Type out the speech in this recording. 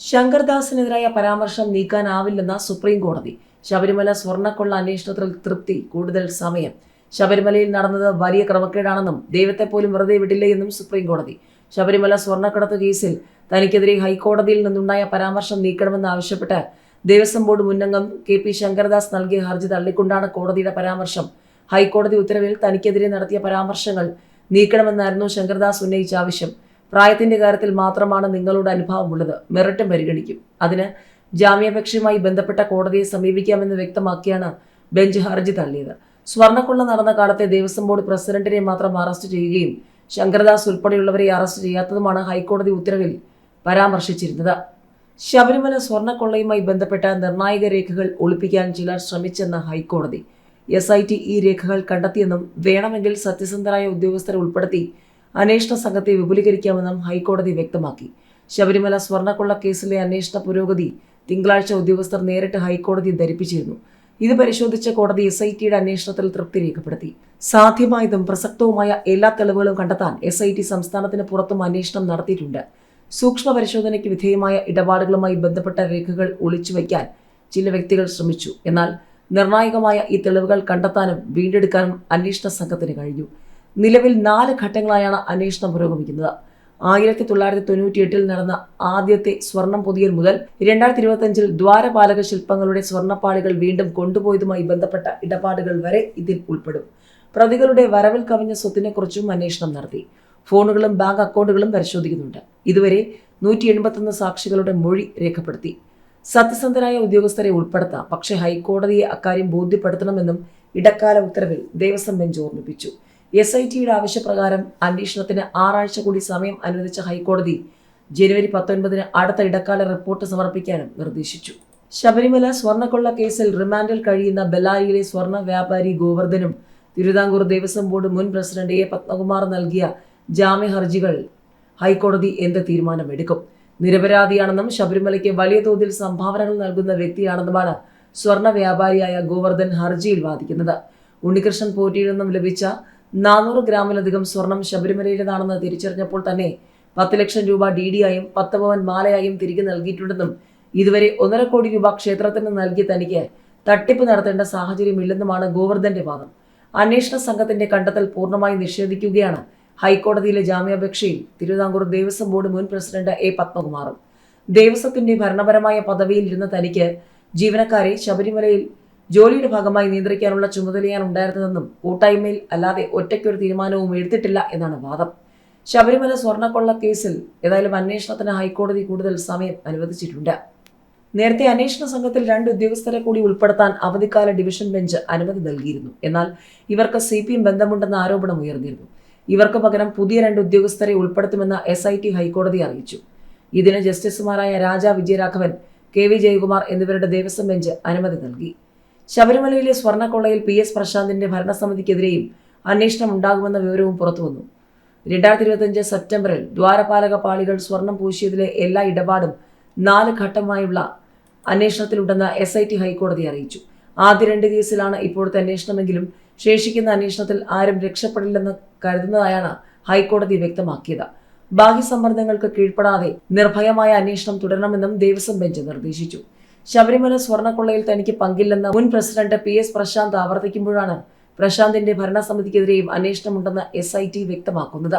ശങ്കർദാസിനെതിരായ പരാമർശം നീക്കാനാവില്ലെന്ന സുപ്രീം കോടതി ശബരിമല സ്വർണക്കൊള്ള അന്വേഷണത്തിൽ തൃപ്തി കൂടുതൽ സമയം. ശബരിമലയിൽ നടന്നത് വലിയ ക്രമക്കേടാണെന്നും ദൈവത്തെ പോലും വെറുതെ വിടില്ലേ എന്നും സുപ്രീം കോടതി ശബരിമല സ്വർണക്കടത്ത് കേസിൽ തനിക്കെതിരെ ഹൈക്കോടതിയിൽ നിന്നുണ്ടായ പരാമർശം നീക്കണമെന്ന് ആവശ്യപ്പെട്ട് ദേവസ്വം ബോർഡ് മുന്നംഗം കെ പി ശങ്കർദാസ് നൽകിയ ഹർജി തള്ളിക്കൊണ്ടാണ് കോടതിയുടെ പരാമർശം. ഹൈക്കോടതി ഉത്തരവിൽ തനിക്കെതിരെ നടത്തിയ പരാമർശങ്ങൾ നീക്കണമെന്നായിരുന്നു ശങ്കർദാസ് ഉന്നയിച്ച ആവശ്യം. പ്രായത്തിന്റെ കാര്യത്തിൽ മാത്രമാണ് നിങ്ങളുടെ അനുഭവമുള്ളത്. മെറിട്ടും പരിഗണിക്കും. അതിന് ജാമ്യാപേക്ഷയുമായി ബന്ധപ്പെട്ട കോടതിയെ സമീപിക്കാമെന്ന് വ്യക്തമാക്കിയാണ് ബെഞ്ച് ഹർജി തള്ളിയത്. സ്വർണക്കൊള്ള നടന്ന കാലത്തെ ദേവസ്വം ബോർഡ് പ്രസിഡന്റിനെ മാത്രം അറസ്റ്റ് ചെയ്യുകയും ശങ്കരദാസ് ഉൾപ്പെടെയുള്ളവരെ അറസ്റ്റ് ചെയ്യാത്തതുമാണ് ഹൈക്കോടതി ഉത്തരവിൽ പരാമർശിച്ചിരുന്നത്. ശബരിമല സ്വർണക്കൊള്ളയുമായി ബന്ധപ്പെട്ട നിർണായക രേഖകൾ ഒളിപ്പിക്കാൻ ചിലർ ശ്രമിച്ചെന്ന ഹൈക്കോടതി. എസ് ഈ രേഖകൾ കണ്ടെത്തിയെന്നും വേണമെങ്കിൽ സത്യസന്ധരായ ഉദ്യോഗസ്ഥരെ ഉൾപ്പെടുത്തി അന്വേഷണ സംഘത്തെ വിപുലീകരിക്കാമെന്നും ഹൈക്കോടതി വ്യക്തമാക്കി. ശബരിമല സ്വർണക്കൊള്ള കേസിലെ അന്വേഷണ പുരോഗതി തിങ്കളാഴ്ച ഉദ്യോഗസ്ഥർ നേരിട്ട് ഹൈക്കോടതി ധരിപ്പിച്ചിരുന്നു. ഇത് പരിശോധിച്ച കോടതി എസ് ഐ ടിയുടെ അന്വേഷണത്തിൽ തൃപ്തി രേഖപ്പെടുത്തി. സാധ്യമായതും പ്രസക്തവുമായ എല്ലാ തെളിവുകളും കണ്ടെത്താൻ എസ് ഐ ടി സംസ്ഥാനത്തിന് പുറത്തും അന്വേഷണം നടത്തിയിട്ടുണ്ട്. സൂക്ഷ്മ പരിശോധനയ്ക്ക് വിധേയമായ ഇടപാടുകളുമായി ബന്ധപ്പെട്ട രേഖകൾ ഒളിച്ചു ഒളിച്ചുവയ്ക്കാൻ ചില വ്യക്തികൾ ശ്രമിച്ചു. എന്നാൽ നിർണായകമായ ഈ തെളിവുകൾ കണ്ടെത്താനും വീണ്ടെടുക്കാനും അന്വേഷണ സംഘത്തിന് കഴിഞ്ഞു. നിലവിൽ നാല് ഘട്ടങ്ങളായാണ് അന്വേഷണം പുരോഗമിക്കുന്നത്. ആയിരത്തി തൊള്ളായിരത്തി തൊണ്ണൂറ്റി എട്ടിൽ നടന്ന ആദ്യത്തെ സ്വർണം പൊതിയൽ മുതൽ രണ്ടായിരത്തി ഇരുപത്തഞ്ചിൽ ദ്വാരപാലക ശില്പങ്ങളുടെ സ്വർണപ്പാളികൾ വീണ്ടും കൊണ്ടുപോയതുമായി ബന്ധപ്പെട്ട ഇടപാടുകൾ വരെ ഇതിൽ ഉൾപ്പെടും. പ്രതികളുടെ വരവിൽ കവിഞ്ഞ സ്വത്തിനെക്കുറിച്ചും അന്വേഷണം നടത്തി. ഫോണുകളും ബാങ്ക് അക്കൗണ്ടുകളും പരിശോധിക്കുന്നുണ്ട്. ഇതുവരെ നൂറ്റി എൺപത്തൊന്ന് സാക്ഷികളുടെ മൊഴി രേഖപ്പെടുത്തി. സത്യസന്ധരായ ഉദ്യോഗസ്ഥരെ ഉൾപ്പെടുത്താം. പക്ഷേ ഹൈക്കോടതിയെ അക്കാര്യം ബോധ്യപ്പെടുത്തണമെന്നും ഇടക്കാല ഉത്തരവിൽ ദേവസ്വം ബെഞ്ച് ഓർമ്മിപ്പിച്ചു. എസ് ഐ ടിയുടെ ആവശ്യപ്രകാരം അന്വേഷണത്തിന് ആറാഴ്ച കൂടി സമയം അനുവദിച്ച ഹൈക്കോടതി ജനുവരി പത്തൊൻപതിന് അടുത്ത ഇടക്കാല റിപ്പോർട്ട് സമർപ്പിക്കാനും നിർദ്ദേശിച്ചു. ശബരിമല സ്വർണക്കൊള്ള കേസിൽ റിമാൻഡിൽ കഴിയുന്ന ബെല്ലാരിയിലെ സ്വർണ വ്യാപാരി ഗോവർദ്ധനും തിരുവിതാംകൂർ ദേവസ്വം ബോർഡ് മുൻ പ്രസിഡന്റ് എ പത്മകുമാർ നൽകിയ ജാമ്യ ഹർജികൾ ഹൈക്കോടതി എന്ത് തീരുമാനമെടുക്കും? നിരപരാധിയാണെന്നും ശബരിമലയ്ക്ക് വലിയ തോതിൽ സംഭാവനകൾ നൽകുന്ന വ്യക്തിയാണെന്നുമാണ് സ്വർണ വ്യാപാരിയായ ഗോവർദ്ധൻ ഹർജിയിൽ വാദിക്കുന്നത്. ഉണ്ണികൃഷ്ണൻ പോറ്റിയിൽ നിന്നും ലഭിച്ച നാനൂറ് ഗ്രാമിലധികം സ്വർണം ശബരിമലയിലേതാണെന്ന് തിരിച്ചറിഞ്ഞപ്പോൾ തന്നെ പത്ത് ലക്ഷം രൂപ ഡി ഡി ആയും പത്ത് പവൻ മാലയായും തിരികെ നൽകിയിട്ടുണ്ടെന്നും ഇതുവരെ ഒന്നര കോടി രൂപ ക്ഷേത്രത്തിന് നൽകി തനിക്ക് തട്ടിപ്പ് നടത്തേണ്ട സാഹചര്യമില്ലെന്നുമാണ് ഗോവർദ്ധന്റെ വാദം. അന്വേഷണ സംഘത്തിന്റെ കണ്ടെത്തൽ പൂർണമായി നിഷേധിക്കുകയാണ് ഹൈക്കോടതിയിലെ ജാമ്യാപേക്ഷയിൽ തിരുവിതാംകൂർ ദേവസ്വം ബോർഡ് മുൻ പ്രസിഡന്റ് എ പത്മകുമാറും. ദേവസ്വത്തിന്റെ ഭരണപരമായ പദവിയിൽ ഇരുന്ന തനിക്ക് ജീവനക്കാരെ ശബരിമലയിൽ ജോലിയുടെ ഭാഗമായി നിയന്ത്രിക്കാനുള്ള ചുമതലയാണ് ഉണ്ടായിരുന്നതെന്നും കൂട്ടായ്മയിൽ അല്ലാതെ ഒറ്റയ്ക്കൊരു തീരുമാനവും എടുത്തിട്ടില്ല എന്നാണ് വാദം. ശബരിമല സ്വർണക്കൊള്ള കേസിൽ ഏതായാലും അന്വേഷണത്തിന് ഹൈക്കോടതി കൂടുതൽ സമയം അനുവദിച്ചിട്ടുണ്ട്. നേരത്തെ അന്വേഷണ സംഘത്തിൽ രണ്ട് ഉദ്യോഗസ്ഥരെ കൂടി ഉൾപ്പെടുത്താൻ അവധിക്കാല ഡിവിഷൻ ബെഞ്ച് അനുമതി നൽകിയിരുന്നു. എന്നാൽ ഇവർക്ക് സി പി എം ബന്ധമുണ്ടെന്ന ആരോപണം ഉയർന്നിരുന്നു. ഇവർക്ക് പകരം പുതിയ രണ്ട് ഉദ്യോഗസ്ഥരെ ഉൾപ്പെടുത്തുമെന്ന് എസ് ഐ ടി ഹൈക്കോടതി അറിയിച്ചു. ഇതിന് ജസ്റ്റിസുമാരായ രാജ വിജയരാഘവൻ കെ വി ജയകുമാർ എന്നിവരുടെ ദേവസ്വം ബെഞ്ച് അനുമതി നൽകി. ശബരിമലയിലെ സ്വർണക്കൊള്ളയിൽ പി എസ് പ്രശാന്തിന്റെ ഭരണസമിതിക്കെതിരെയും അന്വേഷണം ഉണ്ടാകുമെന്ന വിവരവും പുറത്തുവന്നു രണ്ടായിരത്തി ഇരുപത്തിയഞ്ച് സെപ്റ്റംബറിൽ ദ്വാരപാലക പാളികൾ സ്വർണം പൂശിയതിലെ എല്ലാ ഇടപാടും നാല് ഘട്ടമായുള്ള അന്വേഷണത്തിലുണ്ടെന്ന് എസ് ഐ ടി ഹൈക്കോടതി അറിയിച്ചു. ആദ്യ രണ്ട് കേസിലാണ് ഇപ്പോഴത്തെ അന്വേഷണമെങ്കിലും ശേഷിക്കുന്ന അന്വേഷണത്തിൽ ആരും രക്ഷപ്പെടില്ലെന്ന് കരുതുന്നതായാണ് ഹൈക്കോടതി വ്യക്തമാക്കിയത്. ബാഹ്യ സമ്മർദ്ദങ്ങൾക്ക് കീഴ്പ്പെടാതെ നിർഭയമായ അന്വേഷണം തുടരണമെന്നും ദേവസ്വം ബെഞ്ച് നിർദ്ദേശിച്ചു. ശബരിമല സ്വർണക്കൊള്ളയിൽ തനിക്ക് പങ്കില്ലെന്ന് മുൻ പ്രസിഡന്റ് പി എസ് പ്രശാന്ത് ആവർത്തിക്കുമ്പോഴാണ് പ്രശാന്തിന്റെ ഭരണസമിതിക്കെതിരെയും അന്വേഷണമുണ്ടെന്ന് എസ് ഐ ടി വ്യക്തമാക്കുന്നത്.